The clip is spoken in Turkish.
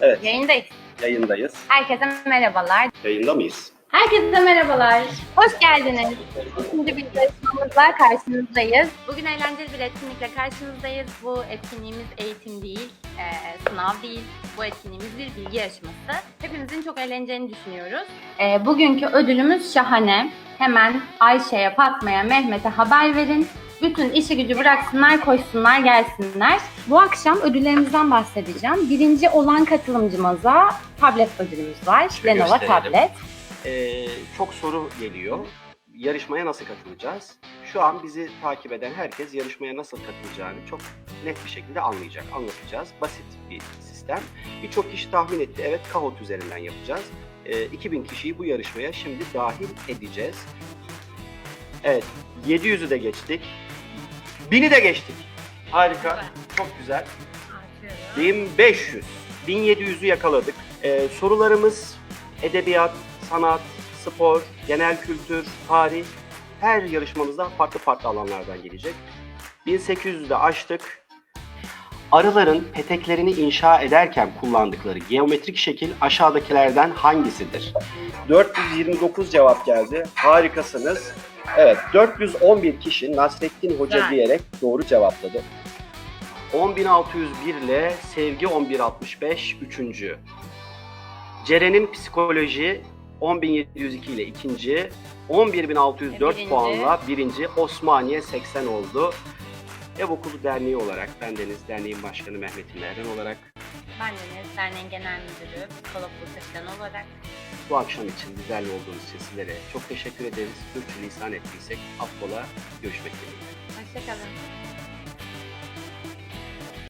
Evet, Yayındayız. yayındayız. Herkese merhabalar. Yayında mıyız? Herkese merhabalar. Hoş geldiniz. İkinci bir yarışmamızla karşınızdayız. Bugün eğlenceli bir etkinlikle karşınızdayız. Bu etkinliğimiz eğitim değil, e, sınav değil. Bu etkinliğimiz bir bilgi yarışması. Hepimizin çok eğleneceğini düşünüyoruz. E, bugünkü ödülümüz şahane. Hemen Ayşe'ye, Fatma'ya, Mehmet'e haber verin. Bütün işi gücü bıraksınlar, koşsunlar, gelsinler. Bu akşam ödüllerimizden bahsedeceğim. Birinci olan katılımcımıza tablet ödülümüz var. Şöyle Lenovo gösterelim. tablet. Ee, çok soru geliyor. Yarışmaya nasıl katılacağız? Şu an bizi takip eden herkes yarışmaya nasıl katılacağını çok net bir şekilde anlayacak, anlatacağız. Basit bir sistem. Birçok kişi tahmin etti. Evet, Kahoot üzerinden yapacağız. Ee, 2000 kişiyi bu yarışmaya şimdi dahil edeceğiz. Evet, 700'ü de geçtik. 1000'i de geçtik. Harika, çok güzel. 1500, 1700'ü yakaladık. Ee, sorularımız edebiyat, sanat, spor, genel kültür, tarih her yarışmamızda farklı farklı alanlardan gelecek. 1800'ü de aştık. Arıların peteklerini inşa ederken kullandıkları geometrik şekil aşağıdakilerden hangisidir? 429 cevap geldi. Harikasınız. Evet, 411 kişi Nasrettin Hoca Güzel. diyerek doğru cevapladı. 10601 ile Sevgi 1165 üçüncü. Ceren'in psikoloji 10702 ile ikinci. 11604 Birinci. puanla birinci. Osmaniye 80 oldu. Ev Okulu Derneği olarak, bendeniz derneğin başkanı Mehmet İmerden olarak Ben Deniz, derneğin genel müdürü, psikolog Bursa olarak. bu akşam için bizlerle olduğunuz için sizlere çok teşekkür ederiz. Sürçülisan ettiysek affola görüşmek dileğiyle. Hoşçakalın.